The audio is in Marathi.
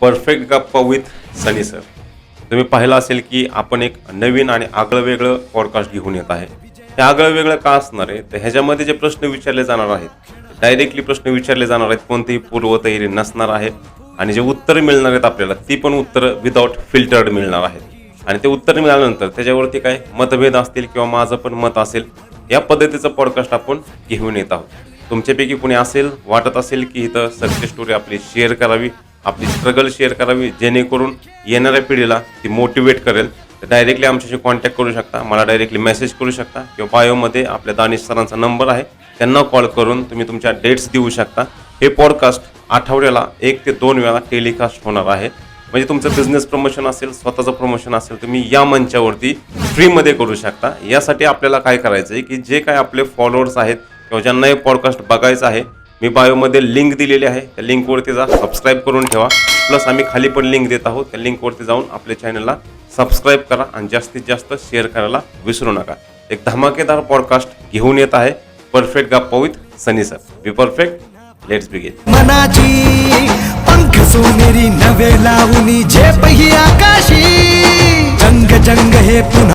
परफेक्ट गप्पा विथ सनी सर तुम्ही पाहिलं असेल की आपण एक नवीन आणि आगळं वेगळं पॉडकास्ट घेऊन येत आहे. हे आगळं वेगळं का असणार आहे? तर ह्याच्यामध्ये जे प्रश्न विचारले जाणार आहेत डायरेक्टली प्रश्न विचारले जाणार आहेत कोणतीही पूर्वतयारी नसणार आहे. आणि जे उत्तरं मिळणार आहेत आपल्याला ती पण उत्तरं विदाऊट फिल्टर्ड मिळणार आहेत. आणि ते उत्तर मिळाल्यानंतर त्याच्यावरती काय मतभेद असतील किंवा माझं पण मत असेल या पद्धतीचं पॉडकास्ट आपण घेऊन येत आहोत. तुमच्यापैकी कोणी असेल वाटत असेल की इथं सक्सेस स्टोरी आपली शेअर करावी आपली स्ट्रगल शेअर करावी जेणेकरून येणाऱ्या पिढीला ती मोटिवेट करेल. तर डायरेक्टली आमच्याशी कॉन्टॅक्ट करू शकता मला डायरेक्टली मेसेज करू शकता किंवा बायोमध्ये आपल्या दानिश सरांचा नंबर आहे त्यांना कॉल करून तुम्ही तुमच्या डेट्स देऊ शकता. हे पॉडकास्ट आठवड्याला एक ते दोन वेळा टेलिकास्ट होणार आहे. म्हणजे तुमचं बिझनेस प्रमोशन असेल स्वतःचं प्रमोशन असेल तुम्ही या मंचावरती फ्रीमध्ये करू शकता. यासाठी आपल्याला काय करायचं आहे की जे काय आपले फॉलोअर्स आहेत किंवा ज्यांना हे पॉडकास्ट बघायचं आहे मी बायोमध्ये लिंक दिलेली आहे. त्या लिंकवरती जा सबस्क्राईब करून ठेवा. प्लस आम्ही खाली पण लिंक देत आहोत. त्या लिंकवरती जाऊन आपल्या चॅनलला सबस्क्राईब करा आणि जास्तीत जास्त शेअर करायला विसरू नका. एक धमाकेदार पॉडकास्ट घेऊन येत आहे परफेक्ट गप्पा with Sunny sir be perfect let's begin मनाची पंख सोनेरी नवे लावणी झेप ही आकाशी. जंग जंग हे पुन्हा